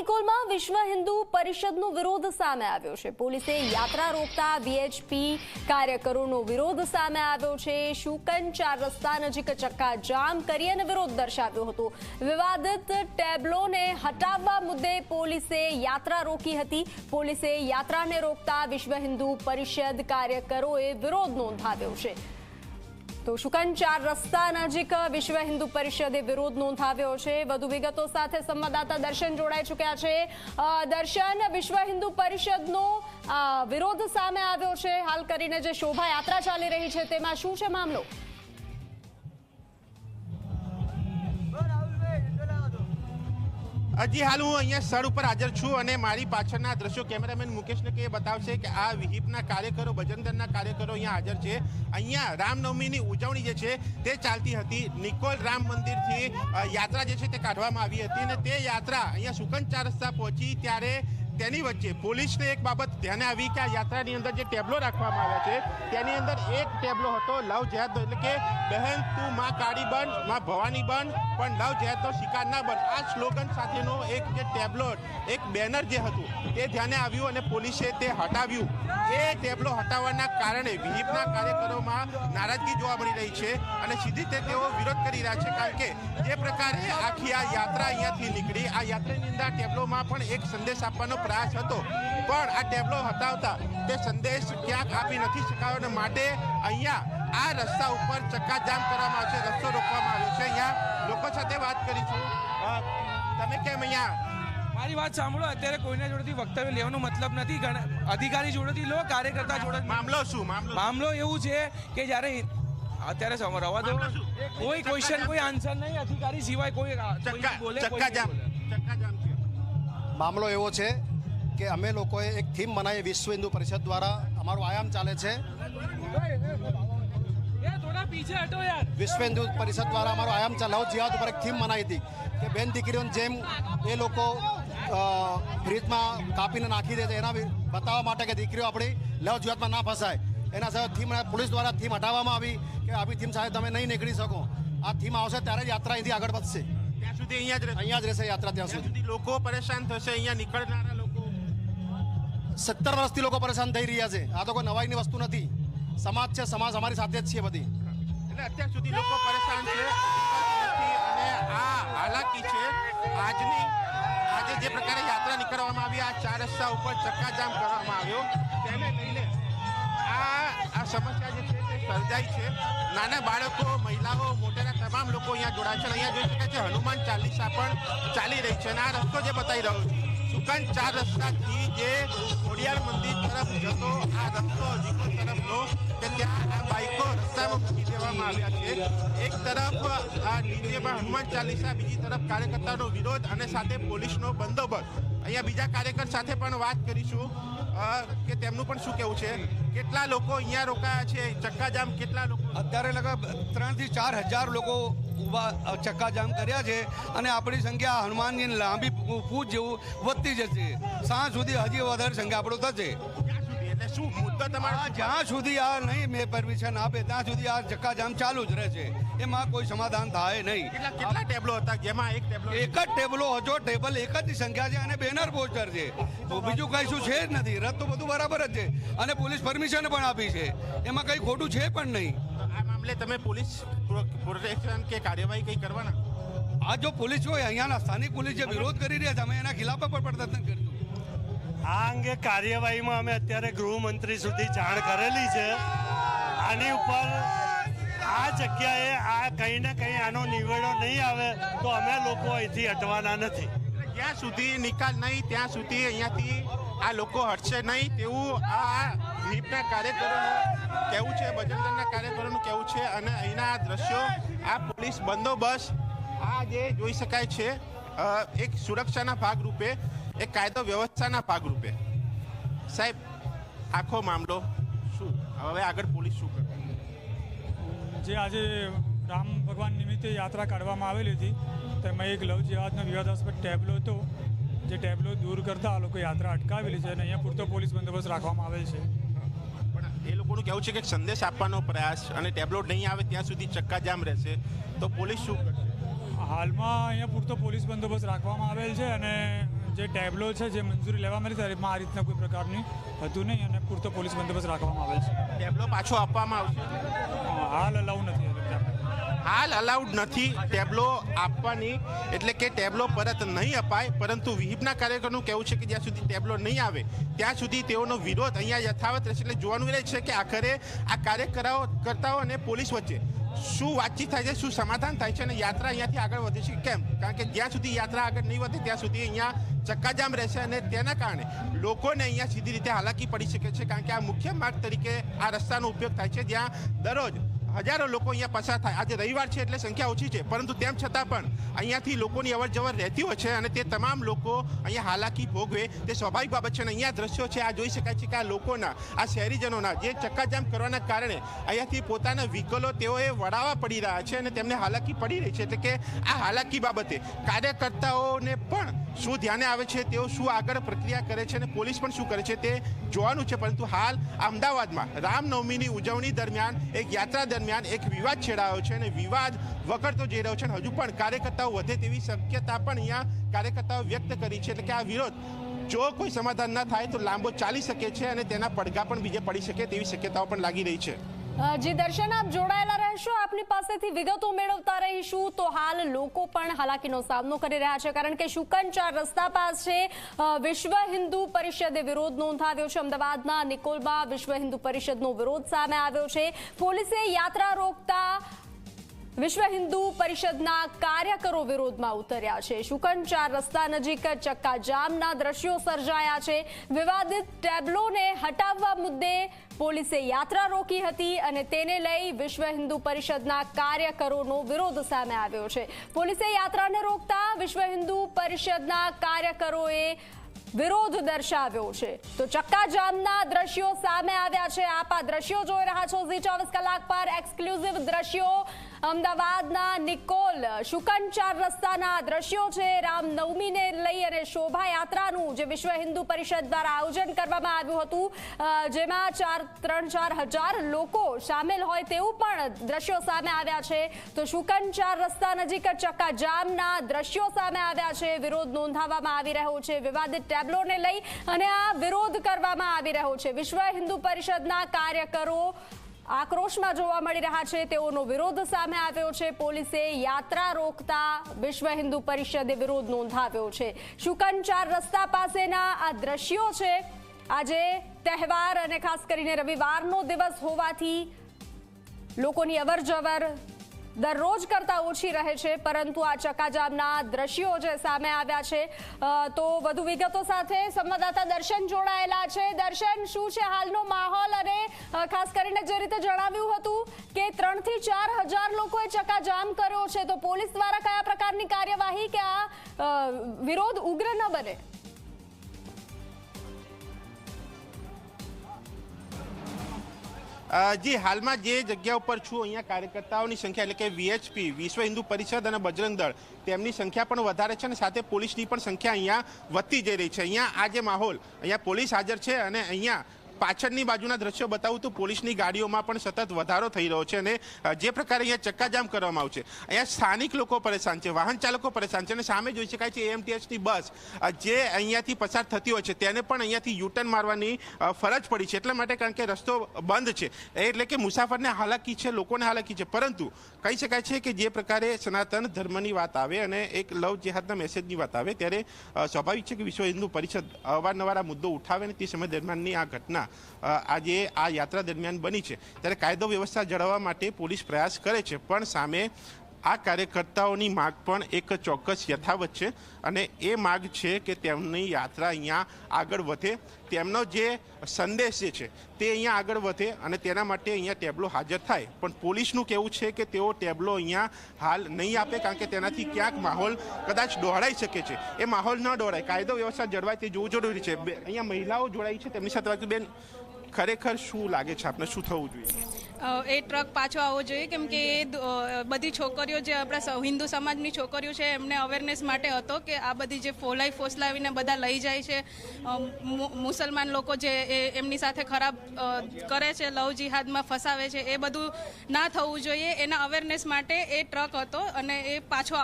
નિકોલમાં વિશ્વ હિન્દુ પરિષદનો વિરોધ સામે આવ્યો છે. પોલીસે યાત્રા રોકતા વીએચપી કાર્યકરોનો વિરોધ સામે આવ્યો છે. શુકન ચાર રસ્તા નજીક ચક્કા જામ કરી અને વિરોધ દર્શાવ્યો હતો. વિવાદિત ટેબ્લોને હટાવવા મુદ્દે પોલીસે યાત્રા રોકી હતી. પોલીસે યાત્રાને રોકતા વિશ્વ હિન્દુ પરિષદ કાર્યકરોએ વિરોધ નોંધાવ્યો છે. તો શુકનચાર રસ્તા નજીક વિશ્વ હિન્દુ પરિષદે વિરોધ નોંધાવ્યો છે. વધુ વિગતો સાથે સંવાદદાતા દર્શન જોડાઈ ચૂક્યા છે. દર્શન, વિશ્વ હિન્દુ પરિષદનો વિરોધ સામે આવ્યો છે. હાલ કરીને જે શોભાયાત્રા ચાલી રહી છે, તેમાં શું છે મામલો? હજી હાલ હું અહીંયા સ્થળ ઉપર હાજર છું અને મારી પાછળના દ્રશ્યો કેમેરામેન મુકેશને કે બતાવશે કે આ વિહિપના કાર્યકરો ભજનદળના કાર્યકરો અહીંયા હાજર છે. અહીંયા રામનવમીની ઉજવણી જે છે તે ચાલતી હતી. નિકોલ રામ મંદિરથી યાત્રા જે છે તે કાઢવામાં આવી હતી અને તે યાત્રા અહીંયા સુકન ચાર રસ્તા પહોંચી ત્યારે તેની વચ્ચે પોલીસને એક બાબત ધ્યાને આવી કે આ યાત્રાની અંદર જે ટેબ્લો રાખવામાં આવ્યા છે, તેની અંદર એક ટેબ્લો હતો, લવ જેહાદ, એટલે કે બહેન તું માં કાળી બન, માં ભવાની બન, પણ લવ જેહાદનો શિકાર ના બન. આ સ્લોગન સાથેનો એક જે ટેબ્લો, એક બેનર જે હતું, તે ધ્યાને આવ્યું અને પોલીસે તે હટાવ્યું. એ ટેબ્લો હટાવવાના કારણે વિહિપના કાર્યકરોમાં નારાજગી જોવા મળી રહી છે અને સીધી રીતે તેઓ વિરોધ કરી રહ્યા છે, કારણ કે જે પ્રકારે આખી આ યાત્રા અહીંયાથી નીકળી, આ યાત્રાની અંદર ટેબલોમાં પણ એક સંદેશ આપવાનો પ્રયાસ હતો. પણ આ ટેબ્લો હટાવતા તે સંદેશ ક્યાંક આપી નથી શકાયો અને માટે અહીંયા આ રસ્તા ઉપર ચક્કાજામ કરવામાં આવશે. રસ્તો રોકવામાં આવ્યો છે. અહીંયા લોકો સાથે વાત કરીશું. તમે કેમ અહીંયા? મારી વાત સાંભળો. અત્યારે કોઈના જોડેથી વક્તવ્ય લેવાનો મતલબ નથી. અધિકારી જોડેથી લો કાર્યકર્તા જોડે મામલો શું? મામલો મામલો એવું છે કે જ્યારે અત્યારે સમ- રવા દો કોઈ ક્વેશ્ચન કોઈ આન્સર નહીં. અધિકારી સિવાય કોઈ બોલે મામલો એવો છે કે અમે લોકોએ એક થીમ બનાવી વિશ્વ હિન્દુ પરિષદ દ્વારા. અમારું આયામ ચાલે છે. વિશ્વ હિન્દુ પરિષદ દ્વારા અમારો આયામ ચાલે. લવ જિહાદ ઉપર એક થીમ બનાવી હતી કે બેન દીકરીઓને જેમ એ લોકો ફ્રીજમાં કાપીને નાખી દે છે એના બતાવવા માટે કે દીકરીઓ આપણી લવ જિહાદમાં ના ફસાય. એના સાથે થીમ પોલીસ દ્વારા થીમ હટાવવામાં આવી કે આવી થીમ સાથે તમે નહીં નીકળી શકો. આ થીમ આવશે ત્યારે જ યાત્રા અહીંથી આગળ વધશે. ત્યાં સુધી અહીંયા જ રહેશે. અહીંયા જ રહેશે યાત્રા ત્યાં સુધી લોકો પરેશાન થશે અહીંયા નીકળનારા સત્તર વર્ષથી લોકો પરેશાન થઈ રહ્યા છે. આ તો કોઈ નવાઈની વસ્તુ નથી. સમાજ છે, સમાજ અમારી સાથે જ છે બધી. એટલે અત્યાર સુધી લોકો પરેશાન છે. અને આ હાલાકી છે. આજની, આજે જે પ્રકારે યાત્રા નીકળવામાં આવી, આ ચાર રસ્તા ઉપર ચક્કાજામ કરવામાં આવ્યો. તેને લઈને આ આ સમસ્યા જે છે તે સર્જાઈ છે. નાના બાળકો, મહિલાઓ, મોટેરા તમામ લોકો અહીંયા જોડાય છે. અહીંયા જોઈ શકાય છે, હનુમાન ચાલીસા પણ ચાલી રહી છે. અને આ રસ્તો જે બતાવી રહ્યો છું સુકાન ચાર રસ્તાથી જે ખોડિયાર મંદિર તરફ જતો આ રસ્તો હજીકો તરફનો કે ત્યાં આ બાઈકો રસ્તામાં મૂકી દેવામાં આવ્યા છે. એક તરફ આ ડીજેમાં હનુમાન ચાલીસા, બીજી તરફ કાર્યકર્તાનો વિરોધ અને સાથે પોલીસનો બંદોબસ્ત. અહીંયા બીજા કાર્યકર સાથે પણ વાત કરીશું. કે તેમનું પણ શું કેવું છે? કેટલા લોકો અહીંયા રોકાયા છે? ચક્કાજામ કેટલા લોકો? અત્યારે લગભગ ત્રણથી ચાર હજાર લોકો ઊભા ચક્કાજામ કર્યા છે અને આપણી સંખ્યા હનુમાનજીની લાંબી પૂજ જેવું વધતી જશે. સાંજ સુધી હજી વધારે સંખ્યા આપણો થશે. જ્યાં સુધી આ નહીં મેં પરમિશન આપે ત્યાં સુધી આ ચક્કાજામ ચાલુ જ રહેશે. એમાં કોઈ સમાધાન થાય નહીં. કેટલા ટેબલો હતા? જેમાં એક ટેબલો એક જ ટેબલો હજો ટેબલ એક જ સંખ્યા છે અને બેનર પોસ્ટર છે. તો બીજું કઈ શું છે જ નથી. રદ તો બધું બરાબર જ છે. અને પોલીસ પરમિશન પણ આપી છે. એમાં કઈ ખોટું છે પણ નહીં. આ મામલે તમે પોલીસ પ્રોટેક્શન કે કાર્યવાહી કઈ કરવાના? આ જો પોલીસ હોય અહીંયાના સ્થાનિક પોલીસ જે વિરોધ કરી રહ્યા છે અમે એના ખિલાફ પણ પ્રદર્શન કરીશું. આ અંગે કાર્યવાહીમાં અમે અત્યારે ગૃહમંત્રી સુધી જાણ કરેલી છે. આની ઉપર આ જગ્યાએ આ કંઈ ને કંઈ આનો નિવેડો નહીં આવે તો અમે લોકો અહીંથી હટવાના નથી. જ્યાં સુધી નિકાલ નહીં ત્યાં સુધી અહીંયાથી આ લોકો હટશે નહીં તેવું આ વીપના કાર્યકરોનું કહેવું છે ભજનદળના કાર્યકરોનું કહેવું છે અને અહીંના આ દ્રશ્યો, આ પોલીસ બંદોબસ્ત, આ જે જોઈ શકાય છે એક સુરક્ષાના ભાગરૂપે, એક કાયદો વ્યવસ્થાના ભાગરૂપે. સાહેબ, આખો મામલો શું? હવે આગળ પોલીસ શું કરે? જે આજે રામ ભગવાન નિમિત્તે યાત્રા કાઢવામાં આવેલી હતી, તેમાં એક લવ જિહાદનો વિવાદાસ્પદ ટેબલો હતો. જે ટેબલો દૂર કરતા આ લોકો યાત્રા અટકાવેલી છે અને અહીંયા પૂરતો પોલીસ બંદોબસ્ત રાખવામાં આવેલ છે. એ લોકોનું કહેવું છે કે સંદેશ આપવાનો પ્રયાસ અને ટેબ્લો નહીં આવે ત્યાં સુધી ચક્કાજામ રહેશે. તો પોલીસ શું કરશે? હાલમાં અહીંયા પૂરતો પોલીસ બંદોબસ્ત રાખવામાં આવેલ છે અને જે ટેબ્લો છે જે મંજૂરી લેવામાં આવી ત્યારે એમાં આ રીતના કોઈ પ્રકારની હતું નહીં અને પૂરતો પોલીસ બંદોબસ્ત રાખવામાં આવેલ છે. ટેબ્લો પાછો આપવામાં આવશે? હાલ અલાઉ નથી. હાલ અલાઉડ નથી ટેબ્લો આપવાની, એટલે કે ટેબ્લો પરત નહીં અપાય, પરંતુ વિહિપના કાર્યકરનું કહેવું છે કે જ્યાં સુધી ટેબ્લો નહીં આવે, ત્યાં સુધી તેઓનો વિરોધ અહીંયા યથાવત રહેશે. એટલે જોવાનું રહે છે કે આખરે આ કાર્યકરાઓ કરતાઓ અને પોલીસ વચ્ચે શું વાતચીત થાય છે, શું સમાધાન થાય છે અને યાત્રા અહીંયાથી આગળ વધે છે, કેમ? કારણ કે જ્યાં સુધી યાત્રા આગળ નહીં વધે, ત્યાં સુધી અહીંયા ચક્કાજામ રહેશે અને તેના કારણે લોકોને અહીંયા સીધી રીતે હાલાકી પડી શકે છે, કારણ કે આ મુખ્ય માર્ગ તરીકે આ રસ્તાનો ઉપયોગ થાય છે, જ્યાં દરરોજ હજારો લોકો અહીંયા પસાર થાય. આજે રવિવાર છે એટલે સંખ્યા ઓછી છે, પરંતુ તેમ છતાં પણ અહીંયાથી લોકોની અવર જવર રહેતી હોય છે અને તે તમામ લોકો અહીંયા હાલાકી ભોગવે. તે સ્વાભાવિક બાબત છે અને અહીંયા દ્રશ્યો છે, આ જોઈ શકાય છે કે આ લોકોના, આ શહેરીજનોના જે ચક્કાજામ કરવાના કારણે અહીંયાથી પોતાના વ્હીકલો તેઓએ વડાવા પડી રહ્યા છે અને તેમને હાલાકી પડી રહી છે. એટલે કે આ હાલાકી બાબતે કાર્યકર્તાઓને પણ શું ધ્યાને આવે છે, તેઓ શું આગળ પ્રક્રિયા કરે છે અને પોલીસ પણ શું કરે છે તે જોવાનું છે. પરંતુ હાલ અમદાવાદમાં રામનવમીની ઉજવણી દરમિયાન, એક યાત્રા દરમિયાન એક વિવાદ છેડાયો છે અને વિવાદ વકરતો જઈ રહ્યો છે અને હજુ પણ કાર્યકર્તાઓ વધે તેવી શક્યતા પણ અહીંયા કાર્યકર્તાઓ વ્યક્ત કરી છે. એટલે કે આ વિરોધ જો કોઈ સમાધાન ન થાય તો લાંબો ચાલી શકે છે અને તેના પડઘા પણ બીજે પડી શકે તેવી શક્યતાઓ પણ લાગી રહી છે. જી, દર્શન, આપ જોડાયેલા રહેશો. આપની પાસેથી વિગતો મેળવતા રહીશું. તો હાલ લોકો પણ હાલાકીનો સામનો કરી રહ્યા છે, કારણ કે શુકનચાર રસ્તા પાસે છે વિશ્વ હિન્દુ પરિષદે વિરોધ નોંધાવ્યો છે. અમદાવાદના નિકોલમાં વિશ્વ હિન્દુ પરિષદનો વિરોધ સામે આવ્યો છે. પોલીસે યાત્રા રોકતા વિશ્વ હિન્દુ પરિષદના કાર્યકરો વિરોધમાં ઉતર્યા છે. શુકનચાર રસ્તા નજીક ચક્કાજામના દ્રશ્યો સર્જાયા છે. વિવાદિત ટેબ્લોને હટાવવા મુદ્દે પોલીસે યાત્રા રોકી હતી અને તેને લઈ વિશ્વ હિન્દુ પરિષદના કાર્યકરોનો વિરોધ સામે આવ્યો છે. પોલીસે યાત્રાને રોકતા વિશ્વ હિન્દુ પરિષદના કાર્યકરોએ વિરોધ દર્શાવ્યો છે. તો ચક્કાજામના દ્રશ્યો સામે આવ્યા છે. આપ આ દ્રશ્યો જોઈ રહ્યા છો. ઝી ચોવીસ કલાક પર એક્સક્લુઝિવ દ્રશ્યો અમદાવાદના નિકોલ શુકનચાર રસ્તાના દ્રશ્યો છે. રામનવમીને લઈ અને શોભાયાત્રાનું જે વિશ્વ હિન્દુ પરિષદ દ્વારા આયોજન કરવામાં આવ્યું હતું જેમાં ચાર, ત્રણ, ચાર હજાર લોકો સામેલ હોય તેવું પણ દ્રશ્યો સામે આવ્યા છે. તો શુકનચાર રસ્તા નજીક ચક્કાજામના દ્રશ્યો સામે આવ્યા છે. વિરોધ નોંધાવવામાં આવી રહ્યો છે. વિવાદિત ટેબ્લોને લઈ અને આ વિરોધ કરવામાં આવી રહ્યો છે. વિશ્વ હિન્દુ પરિષદના કાર્યકરો આક્રોશમાં જોવા મળી રહ્યા છે. તેઓનો વિરોધ સામે આવ્યો છે. પોલીસે યાત્રા રોકતા વિશ્વ હિન્દુ પરિષદે વિરોધ નોંધાવ્યો છે. શુકનચાર રસ્તા પાસેના આ દ્રશ્યો છે. આજે તહેવાર અને ખાસ કરીને રવિવારનો દિવસ હોવાથી લોકોની અવર જવર દરરોજ કરતા ઓછી રહે છે. પરંતુ આ ચકાજામના દ્રશ્યો જે સામે આવ્યા છે તો વધુ વિગતો સાથે સંવાદદાતા દર્શન જોડાયેલા છે. દર્શન, શું છે હાલનો માહોલ અને ખાસ કરીને જે રીતે જણાવ્યું હતું કે ત્રણથી ચાર હજાર લોકોએ ચક્કાજામ કર્યો છે, તો પોલીસ દ્વારા કયા પ્રકારની કાર્યવાહી કે આ વિરોધ ઉગ્ર ન બને? જી, હાલમાં જે જગ્યા ઉપર છું, અહીંયા કાર્યકર્તાઓની સંખ્યા એટલે કે વીએચપી વિશ્વ હિન્દુ પરિષદ અને બજરંગ દળ, તેમની સંખ્યા પણ વધારે છે અને સાથે પોલીસની પણ સંખ્યા અહીંયા વધતી જઈ રહી છે. અહીંયા આ જે માહોલ, અહીંયા પોલીસ હાજર છે અને અહીંયા પાછળની બાજુના દ્રશ્યો બતાવું તો પોલીસની ગાડીઓમાં પણ સતત વધારો થઈ રહ્યો છે અને જે પ્રકારે અહીંયા ચક્કાજામ કરવામાં આવશે. અહીંયા સ્થાનિક લોકો પરેશાન છે, વાહન ચાલકો પરેશાન છે અને સામે જોઈ શકાય છે એએમટીએસની બસ જે અહીંયાથી પસાર થતી હોય છે, તેને પણ અહીંયાથી યુટર્ન મારવાની ફરજ પડી છે. એટલા માટે કારણ કે રસ્તો બંધ છે. એટલે કે મુસાફરને હાલાકી છે, લોકોને હાલાકી છે. પરંતુ કહી શકાય છે કે જે પ્રકારે સનાતન ધર્મની વાત આવે અને એક લવ જેહાદના મેસેજની વાત આવે, ત્યારે સ્વાભાવિક છે કે વિશ્વ હિન્દુ પરિષદ અવારનવાર આ મુદ્દો ઉઠાવે અને તે સમય દરમિયાનની આ ઘટના આજે આ યાત્રા દરમિયાન બની છે. ત્યારે કાયદો વ્યવસ્થા જાળવવા માટે પોલીસ પ્રયાસ કરે છે. પણ સામે આ કાર્યકર્તાઓની માગ પણ એક ચોક્કસ યથાવત છે અને એ માગ છે કે તેમની યાત્રા અહીંયા આગળ વધે. તેમનો જે સંદેશ છે તે અહીંયા આગળ વધે અને તેના માટે અહીંયા ટેબ્લો હાજર થાય. પણ પોલીસનું કહેવું છે કે તેઓ ટેબ્લો અહીંયા હાલ નહીં આપે કારણ કે તેનાથી ક્યાંક માહોલ કદાચ દોડાઈ શકે છે. એ માહોલ ન દોડાય કાયદો વ્યવસ્થા જળવાય તે જોવું જરૂરી છે. અહીંયા મહિલાઓ જોડાઈ છે. તેમની સાથે બેન ખરેખર શું લાગે છે? આપને શું થવું જોઈએ? એ ટ્રક પાછો આવવો જોઈએ, કેમ કે એ બધી છોકરીઓ જે આપણા હિન્દુ સમાજની છોકરીઓ છે, એમને અવેરનેસ માટે હતો કે આ બધી જે ફોલાઈ ફોસલાવીને બધા લઈ જાય છે. મુસલમાન લોકો જે એમની સાથે ખરાબ કરે છે, લવ જિહાદમાં ફસાવે છે, એ બધું ના થવું જોઈએ. એના અવેરનેસ માટે એ ટ્રક હતો અને એ પાછો